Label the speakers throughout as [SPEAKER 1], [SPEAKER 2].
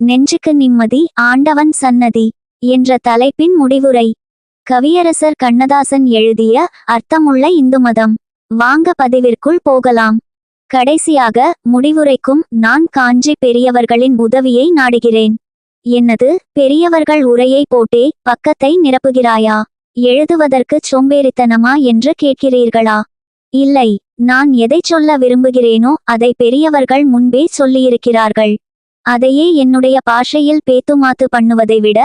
[SPEAKER 1] நெஞ்சுக்கு நிம்மதி ஆண்டவன் சன்னதி என்ற தலைப்பின் முடிவுரை. கவியரசர் கண்ணதாசன் எழுதிய அர்த்தமுள்ள இந்து மதம். வாங்க பதிவிற்குள் போகலாம். கடைசியாக முடிவுரைக்கும் நான் காஞ்சி பெரியவர்களின் உதவியை நாடுகிறேன். என்னது? பெரியவர்கள் உரையை போட்டே பக்கத்தை நிரப்புகிறாயா? எழுதுவதற்கு சோம்பேறித்தனமா என்று கேட்கிறீர்களா? இல்லை. நான் எதைச் சொல்ல விரும்புகிறேனோ அதை பெரியவர்கள் முன்பே சொல்லியிருக்கிறார்கள். அதையே என்னுடைய பாஷையில் பேத்துமாத்து பண்ணுவதை விட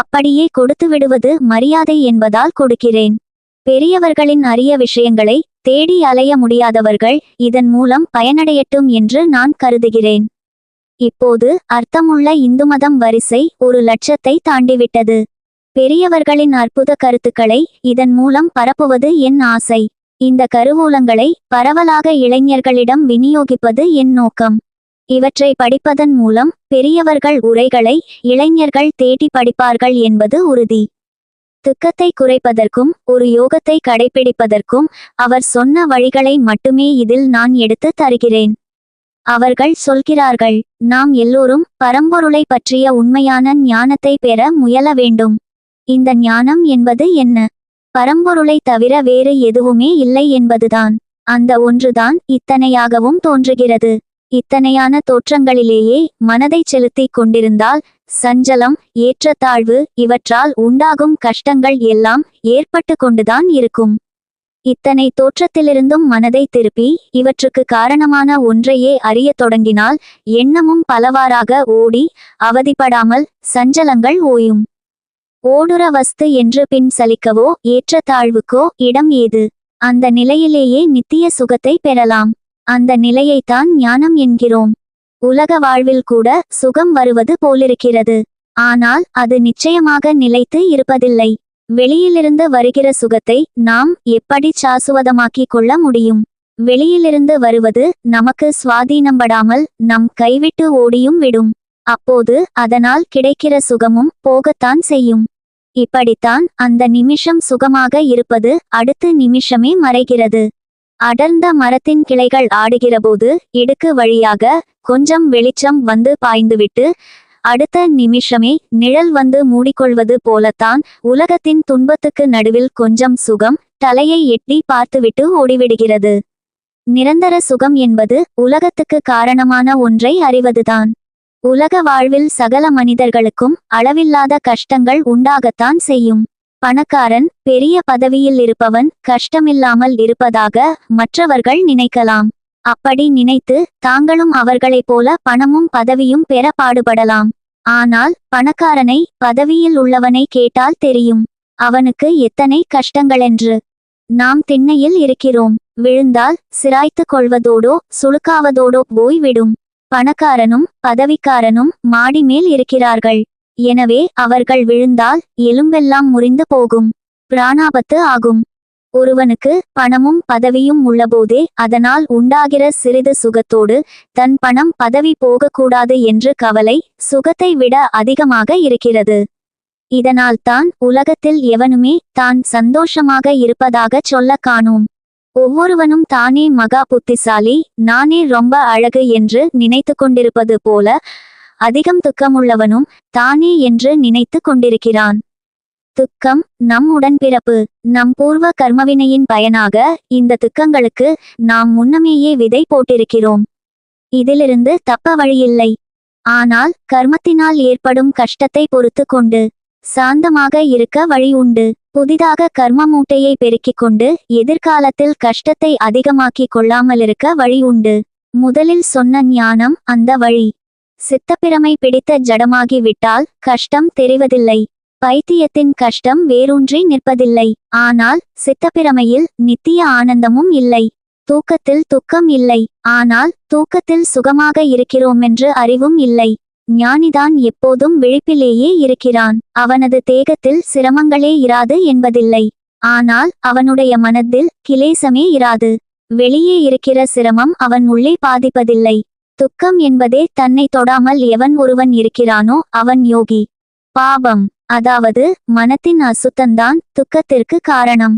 [SPEAKER 1] அப்படியே கொடுத்து விடுவது மரியாதை என்பதால் கொடுக்கிறேன். பெரியவர்களின் அரிய விஷயங்களை தேடி அலைய முடியாதவர்கள் இதன் மூலம் பயனடையட்டும் என்று நான் கருதுகிறேன். இப்போது அர்த்தமுள்ள இந்து மதம் வரிசை ஒரு லட்சத்தை தாண்டிவிட்டது. பெரியவர்களின் அற்புத கருத்துக்களை இதன் மூலம் பரப்புவது என் ஆசை. இந்த கருவூலங்களை பரவலாக இளைஞர்களிடம் விநியோகிப்பது என் நோக்கம். இவற்றை படிப்பதன் மூலம் பெரியவர்கள் உரைகளை இளைஞர்கள் தேடி படிப்பார்கள் என்பது உறுதி. துக்கத்தை குறைப்பதற்கும் ஒரு யோகத்தை கடைபிடிப்பதற்கும் அவர் சொன்ன வழிகளை மட்டுமே இதில் நான் எடுத்து தருகிறேன். அவர்கள் சொல்கிறார்கள் நாம் எல்லோரும் பரம்பொருளை பற்றிய உண்மையான ஞானத்தை பெற முயல வேண்டும். இந்த ஞானம் என்பது என்ன? பரம்பொருளை தவிர வேறு எதுவுமே இல்லை என்பதுதான். அந்த ஒன்றுதான் இத்தனையாகவும் தோன்றுகிறது. இத்தனையான தோற்றங்களிலேயே மனதை செலுத்திக் கொண்டிருந்தால் சஞ்சலம் ஏற்றத்தாழ்வு இவற்றால் உண்டாகும் கஷ்டங்கள் எல்லாம் ஏற்பட்டு கொண்டுதான் இருக்கும். இத்தனை தோற்றத்திலிருந்தும் மனதை திருப்பி இவற்றுக்கு காரணமான ஒன்றையே அறிய தொடங்கினால் எண்ணமும் பலவாறாக ஓடி அவதிப்படாமல் சஞ்சலங்கள் ஓயும். ஓடுற வஸ்து என்று பின் சலிக்கவோ ஏற்றத்தாழ்வுக்கோ இடம் ஏது? அந்த நிலையிலேயே நித்திய சுகத்தை பெறலாம். அந்த நிலையைத்தான் ஞானம் என்கிறோம். உலக வாழ்வில் கூட சுகம் வருவது போலிருக்கிறது. ஆனால் அது நிச்சயமாக நிலைத்து இருப்பதில்லை. வெளியிலிருந்து வருகிற சுகத்தை நாம் எப்படி சாசுவதமாக்கிக் கொள்ள முடியும்? வெளியிலிருந்து வருவது நமக்கு சுவாதீனம்படாமல் நம் கைவிட்டு ஓடியும் விடும். அப்போது அதனால் கிடைக்கிற சுகமும் போகத்தான் செய்யும். இப்படித்தான் அந்த நிமிஷம் சுகமாக இருப்பது அடுத்த நிமிஷமே மறைகிறது. அடர்ந்த மரத்தின் கிளைகள் ஆடுகிறபோது இடுக்கு வழியாக கொஞ்சம் வெளிச்சம் வந்து பாய்ந்துவிட்டு அடுத்த நிமிஷமே நிழல் வந்து மூடிக்கொள்வது போலத்தான் உலகத்தின் துன்பத்துக்கு நடுவில் கொஞ்சம் சுகம் தலையை எட்டி பார்த்துவிட்டு ஓடிவிடுகிறது. நிரந்தர சுகம் என்பது உலகத்துக்கு காரணமான ஒன்றை அறிவதுதான். உலக வாழ்வில் சகல மனிதர்களுக்கும் அளவில்லாத கஷ்டங்கள் உண்டாகத்தான் செய்யும். பணக்காரன் பெரிய பதவியில் இருப்பவன் கஷ்டமில்லாமல் இருப்பதாக மற்றவர்கள் நினைக்கலாம். அப்படி நினைத்து தாங்களும் அவர்களைப் போல பணமும் பதவியும் பெற பாடுபடலாம். ஆனால் பணக்காரனை பதவியில் உள்ளவனை கேட்டால் தெரியும். அவனுக்கு எத்தனை கஷ்டங்களென்று. நாம் திண்ணையில் இருக்கிறோம். விழுந்தால் சிராய்த்து கொள்வதோடோ சுளுக்காவதோடோ போய்விடும். பணக்காரனும் பதவிக்காரனும் மாடி மேல் இருக்கிறார்கள். எனவே அவர்கள் விழுந்தால் எலும்பெல்லாம் முறிந்து போகும். பிராணாபத்து ஆகும். ஒருவனுக்கு பணமும் பதவியும் உள்ளபோதே அதனால் உண்டாகிற சிறிது சுகத்தோடு தன் பணம் பதவி போகக்கூடாது என்று கவலை சுகத்தை விட அதிகமாக இருக்கிறது. இதனால்தான் உலகத்தில் எவனுமே தான் சந்தோஷமாக இருப்பதாக சொல்ல காணோம். ஒவ்வொருவனும் தானே மகா புத்திசாலி நானே ரொம்ப அழகு என்று நினைத்து கொண்டிருப்பது போல அதிகம் துக்கமுள்ளவனும் தானே என்று நினைத்து கொண்டிருக்கிறான். துக்கம் நம் உடன்பிறப்பு நம் பூர்வ கர்மவினையின் பயனாக இந்த துக்கங்களுக்கு நாம் முன்னமேயே விதை போட்டிருக்கிறோம். இதிலிருந்து தப்ப வழியில்லை. ஆனால் கர்மத்தினால் ஏற்படும் கஷ்டத்தை பொறுத்து கொண்டு சாந்தமாக இருக்க வழி உண்டு. புதிதாக கர்ம மூட்டையை பெருக்கிக் கொண்டு எதிர்காலத்தில் கஷ்டத்தை அதிகமாக்கிக் கொள்ளாமலிருக்க வழி உண்டு. முதலில் சொன்ன ஞானம் அந்த வழி. சித்தப்பிரமை பிடித்த ஜடமாகி விட்டால் கஷ்டம் தெரிவதில்லை. பைத்தியத்தின் கஷ்டம் வேரூன்றி நிற்பதில்லை. ஆனால் சித்தப்பிரமையில் நித்திய ஆனந்தமும் இல்லை. தூக்கத்தில் துக்கம் இல்லை. ஆனால் தூக்கத்தில் சுகமாக இருக்கிறோமென்று அறிவும் இல்லை. ஞானிதான் எப்போதும் விழிப்பிலேயே இருக்கிறான். அவனது தேகத்தில் சிரமங்களே இராது என்பதில்லை. ஆனால் அவனுடைய மனத்தில் கிலேசமே இராது. வெளியே இருக்கிற சிரமம் அவன் உள்ளே பாதிப்பதில்லை. துக்கம் என்பதே தன்னை தொடாமல் எவன் ஒருவன் இருக்கிறானோ அவன் யோகி. பாபம் அதாவது மனத்தின் அசுத்தந்தான் துக்கத்திற்கு காரணம்.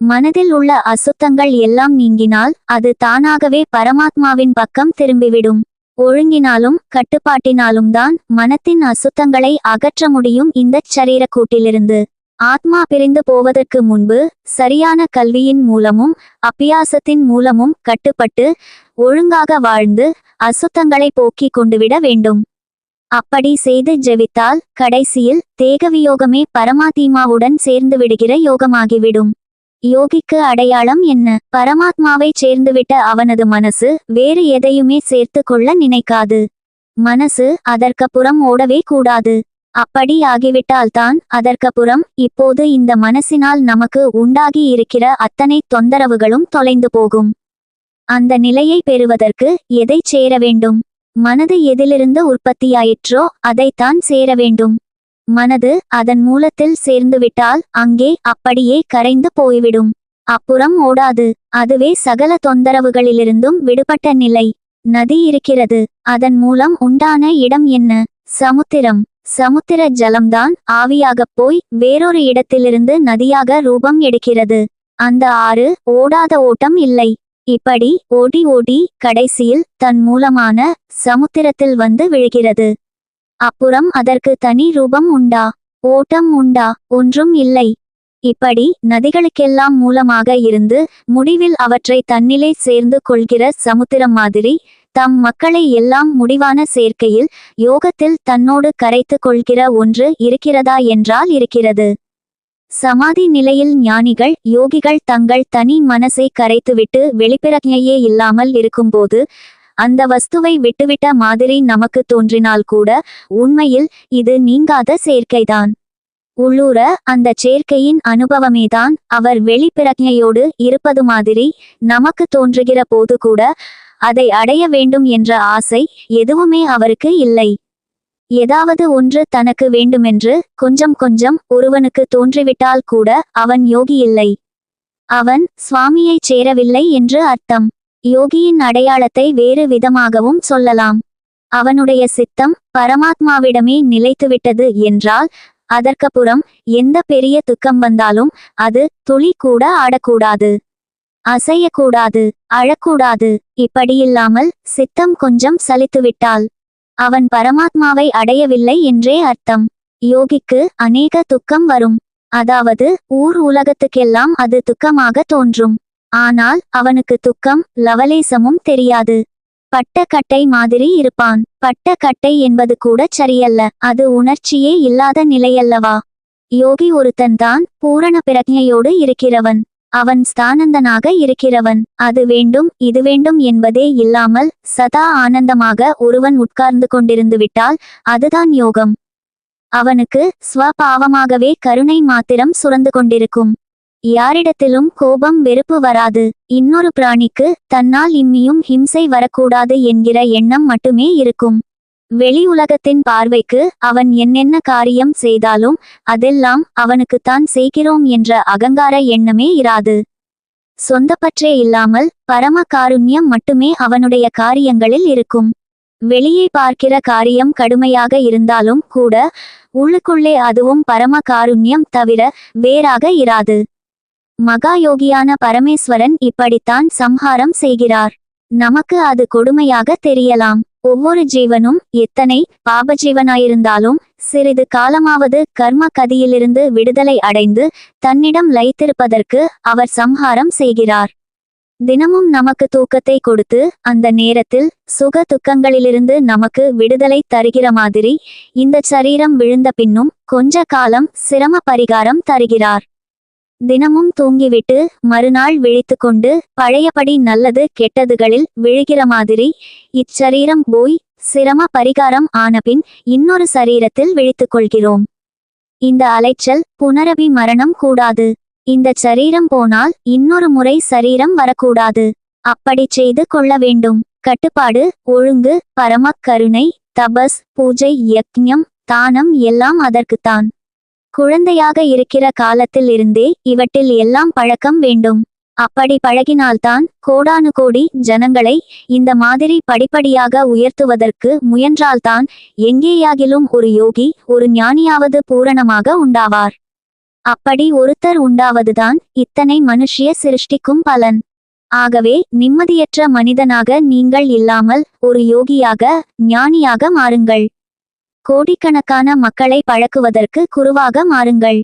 [SPEAKER 1] மனதில் உள்ள அசுத்தங்கள் எல்லாம் நீங்கினால் அது தானாகவே பரமாத்மாவின் பக்கம் திரும்பிவிடும். ஒழுங்கினாலும் கட்டுப்பாட்டினாலும் தான் மனத்தின் அசுத்தங்களை அகற்ற முடியும் இந்தச் சரீரக்கூட்டிலிருந்து ஆத்மா பிரிந்து போவதற்கு முன்பு சரியான கல்வியின் மூலமும் அபியாசத்தின் மூலமும் கட்டுப்பட்டு ஒழுங்காக வாழ்ந்து அசுத்தங்களை போக்கிக் கொண்டுவிட வேண்டும். அப்படி செய்து ஜெபித்தால் கடைசியில் தேகவியோகமே பரமாத்மாவுடன் சேர்ந்து விடுகிற யோகமாகிவிடும். யோகிக்கு அடையாளம் என்ன? பரமாத்மாவை சேர்ந்துவிட்ட அவனது மனசு வேறு எதையுமே சேர்த்து கொள்ள நினைக்காது. மனசு அதற்கப்புறம் ஓடவே கூடாது. அப்படி ஆகிவிட்டால்தான் அதற்கப்புறம் இப்போது இந்த மனசினால் நமக்கு உண்டாகி இருக்கிற அத்தனை தொந்தரவுகளும் தொலைந்து போகும். அந்த நிலையை பெறுவதற்கு எதை சேர வேண்டும்? மனது எதிலிருந்து உற்பத்தியாயிற்றோ அதைத்தான் சேர வேண்டும். மனது அதன் மூலத்தில் சேர்ந்துவிட்டால் அங்கே அப்படியே கரைந்து போய்விடும். அப்புறம் ஓடாது. அதுவே சகல தொந்தரவுகளிலிருந்தும் விடுபட்ட நிலை. நதி இருக்கிறது. அதன் மூலம் உண்டான இடம் என்ன? சமுத்திரம். சமுத்திர ஜலம்தான் ஆவியாகப் போய் வேறொரு இடத்திலிருந்து நதியாக ரூபம் எடுக்கிறது. அந்த ஆறு ஓடாத ஓட்டம் இல்லை. இப்படி ஓடி ஓடி கடைசியில் தன் மூலமான சமுத்திரத்தில் வந்து விழுகிறது. அப்புறம் அதற்கு தனி ரூபம் உண்டா? ஓட்டம் உண்டா? ஒன்றும் இல்லை. இப்படி நதிகளுக்கெல்லாம் மூலமாக இருந்து முடிவில் அவற்றை தன்னிலே சேர்ந்து கொள்கிற சமுத்திரம் மாதிரி தம் மக்களை எல்லாம் முடிவான சேர்க்கையில் யோகத்தில் தன்னோடு கரைத்து கொள்கிற ஒன்று இருக்கிறதா என்றால் இருக்கிறது. சமாதி நிலையில் ஞானிகள் யோகிகள் தங்கள் தனி மனசை கரைத்துவிட்டு வெளிப்பிரஜையே இல்லாமல் இருக்கும்போது அந்த வஸ்துவை விட்டுவிட்ட மாதிரி நமக்கு தோன்றினால் கூட உண்மையில் இது நீங்காத சேர்க்கைதான். உள்ளூர அந்த சேர்க்கையின் அனுபவமேதான் அவர் வெளிப்பிரஜையோடு இருப்பது மாதிரி நமக்கு தோன்றுகிற போது கூட அதை அடைய வேண்டும் என்ற ஆசை எதுவுமே அவருக்கு இல்லை. ஏதாவது ஒன்று தனக்கு வேண்டுமென்று கொஞ்சம் கொஞ்சம் ஒருவனுக்கு தோன்றிவிட்டால் கூட அவன் யோகி இல்லை. அவன் சுவாமியைச் சேரவில்லை என்று அர்த்தம். யோகியின் அடையாளத்தை வேறு விதமாகவும் சொல்லலாம். அவனுடைய சித்தம் பரமாத்மாவிடமே நிலைத்துவிட்டது என்றால் அதற்கப்புறம் எந்த பெரிய துக்கம் வந்தாலும் அது துளி கூட ஆடக்கூடாது. அசையக்கூடாது அழக்கூடாது இப்படியில்லாமல் சித்தம் கொஞ்சம் சலித்துவிட்டால் அவன் பரமாத்மாவை அடையவில்லை என்றே அர்த்தம். யோகிக்கு அநேக துக்கம் வரும். அதாவது ஊர் உலகத்துக்கெல்லாம் அது துக்கமாக தோன்றும். ஆனால் அவனுக்கு துக்கம் லவலேசமும் தெரியாது. பட்டக்கட்டை கட்டை மாதிரி இருப்பான். பட்டக்கட்டை கட்டை என்பது கூட சரியல்ல. அது உணர்ச்சியே இல்லாத நிலையல்லவா? யோகி ஒருத்தன் தான் பூரண பிரஜையோடு இருக்கிறவன். அவன் ஸ்தானந்தனாக இருக்கிறவன். அது வேண்டும் இது வேண்டும் என்பதே இல்லாமல் சதா ஆனந்தமாக ஒருவன் உட்கார்ந்து கொண்டிருந்து விட்டால் அதுதான் யோகம். அவனுக்கு ஸ்வபாவமாகவே கருணை மாத்திரம் சுரந்து கொண்டிருக்கும். யாரிடத்திலும் கோபம் வெறுப்பு வராது. இன்னொரு பிராணிக்கு தன்னால் இம்மியும் ஹிம்சை வரக்கூடாது என்கிற எண்ணம் மட்டுமே இருக்கும். வெளி உலகத்தின் பார்வைக்கு அவன் என்னென்ன காரியம் செய்தாலும் அதெல்லாம் அவனுக்குத்தான் செய்கிறோம் என்ற அகங்கார எண்ணமே இராது. சொந்தப்பற்றே இல்லாமல் பரம காருண்யம் மட்டுமே அவனுடைய காரியங்களில் இருக்கும். வெளியே பார்க்கிற காரியம் கடுமையாக இருந்தாலும் கூட உள்ளுக்குள்ளே அதுவும் பரம காருண்யம் தவிர வேறாக இராது. மகாயோகியான பரமேஸ்வரன் இப்படித்தான் சம்ஹாரம் செய்கிறார். நமக்கு அது கொடுமையாக தெரியலாம். ஒவ்வொரு ஜீவனும் எத்தனை பாபஜீவனாயிருந்தாலும் சிறிது காலமாவது கர்ம கதியிலிருந்து விடுதலை அடைந்து தன்னிடம் லயித்திருப்பதற்கு அவர் சம்ஹாரம் செய்கிறார். தினமும் நமக்கு தூக்கத்தை கொடுத்து அந்த நேரத்தில் சுக துக்கங்களிலிருந்து நமக்கு விடுதலை தருகிற மாதிரி இந்த சரீரம் விழுந்த பின்னும் கொஞ்ச காலம் சிரம பரிகாரம் தருகிறார். தினமும் தூங்கிவிட்டு மறுநாள் விழித்துக்கொண்டு பழையபடி நல்லது கெட்டதுகளில் விழுகிற மாதிரி இச்சரீரம் போய் சிரம பரிகாரம் ஆனபின் இன்னொரு சரீரத்தில் விழித்துக் கொள்கிறோம் இந்த அலைச்சல் புனரபி மரணம் கூடாது. இந்த சரீரம் போனால் இன்னொரு முறை சரீரம் வரக்கூடாது. அப்படி செய்து கொள்ள வேண்டும். கட்டுப்பாடு ஒழுங்கு பரம கருணை தபஸ் பூஜை யக்ஞம் தானம் எல்லாம் அதற்குத்தான். குழந்தையாக இருக்கிற காலத்தில் இருந்தே இவற்றில் எல்லாம் பழக்கம் வேண்டும். அப்படி பழகினால்தான் கோடானு கோடி ஜனங்களை இந்த மாதிரி படிப்படியாக உயர்த்துவதற்கு முயன்றால்தான் எங்கேயாகிலும் ஒரு யோகி ஒரு ஞானியாவது பூரணமாக உண்டாவார். அப்படி ஒருத்தர் உண்டாவதுதான் இத்தனை மனுஷிய சிருஷ்டிக்கும் பலன். ஆகவே நிம்மதியற்ற மனிதனாக நீங்கள் இல்லாமல் ஒரு யோகியாக ஞானியாக மாறுங்கள். கோடிக்கணக்கான மக்களை பழக்குவதற்கு குருவாக மாறுங்கள்.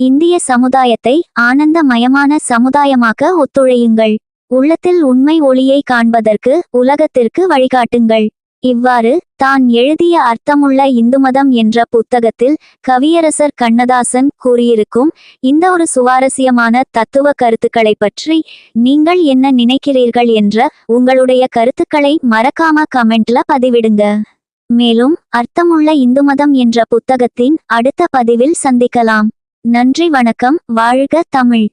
[SPEAKER 1] இந்திய சமுதாயத்தை ஆனந்தமயமான சமுதாயமாக்க ஒத்துழையுங்கள். உள்ளத்தில் உண்மை ஒளியை காண்பதற்கு உலகத்திற்கு வழிகாட்டுங்கள். இவ்வாறு தான் எழுதிய அர்த்தமுள்ள இந்துமதம் என்ற புத்தகத்தில் கவியரசர் கண்ணதாசன் கூறியிருக்கும் இந்த ஒரு சுவாரஸ்யமான தத்துவ கருத்துக்களை பற்றி நீங்கள் என்ன நினைக்கிறீர்கள் என்ற உங்களுடைய கருத்துக்களை மறக்காம கமெண்ட்ல பதிவிடுங்க. மேலும் அர்த்தமுள்ள இந்து மதம் என்ற புத்தகத்தின் அடுத்த பதிவில் சந்திக்கலாம். நன்றி வணக்கம். வாழ்க தமிழ்.